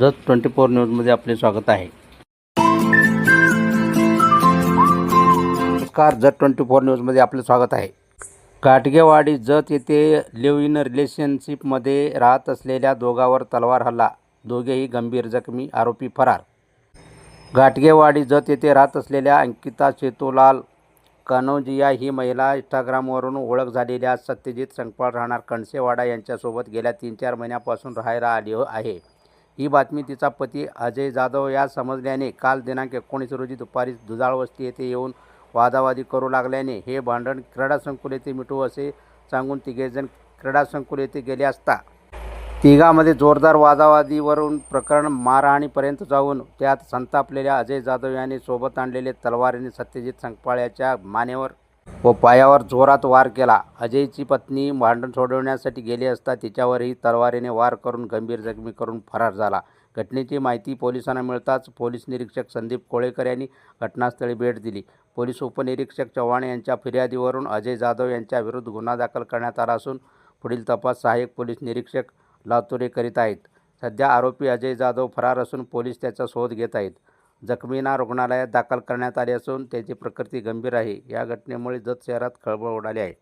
Jat twenty four न्यूजमध्ये आपले स्वागत आहे. नमस्कार जत ट्वेंटी फोर न्यूजमध्ये आपले स्वागत आहे. काटगेवाडी जत येथे लिव्ह इन रिलेशनशिपमध्ये राहत असलेल्या दोघावर तलवार हल्ला. दोघेही गंभीर जखमी आरोपी फरार. घाटगेवाडी जत येथे राहत असलेल्या अंकिता चेतूलाल कानोजिया ही महिला इंस्टाग्रामवरून ओळख झालेल्या सत्यजित संकपाळ राहणार कणसेवाडा यांच्यासोबत गेल्या तीन चार महिन्यापासून राहायला आली हो- आहे. ही बातमी तिचा पती अजय जाधव या समजल्याने काल दिनांक एकोणीस रोजी दुपारी दुधाळ वस्ती येथे येऊन वादावादी करू लागल्याने हे भांडण क्रीडा संकुल येथे मिटू असे सांगून तिघेजण क्रीडा संकुल येथे गेले असता. तिघामध्ये जोरदार वादावादीवरून प्रकरण मारहाणीपर्यंत जाऊन त्यात संतापलेल्या अजय जाधव यांनी सोबत आणलेले तलवारीने सत्यजित संकपाळ्याच्या मानेवर व पायावर जोरात वार केला. अजयची पत्नी भांडण सोडवण्यासाठी गेली असता तिच्यावरही तलवारीने वार करून गंभीर जखमी करून फरार झाला. घटनेची माहिती पोलिसांना मिळताच पोलीस निरीक्षक संदीप कोळेकर यांनी घटनास्थळी भेट दिली. पोलीस उपनिरीक्षक चव्हाण यांच्या फिर्यादीवरून अजय जाधव यांच्या विरुद्ध गुन्हा दाखल करण्यात आला असून पुढील तपास सहाय्यक पोलीस निरीक्षक लातुरे करीत आहेत. सध्या आरोपी अजय जाधव फरार असून पोलीस त्याचा शोध घेत आहेत. जखमींना रुग्णालयात दाखल करण्यात आले असून त्याची प्रकृती गंभीर आहे. या घटनेमुळे जत शहरात खळबळ उडाली आहे.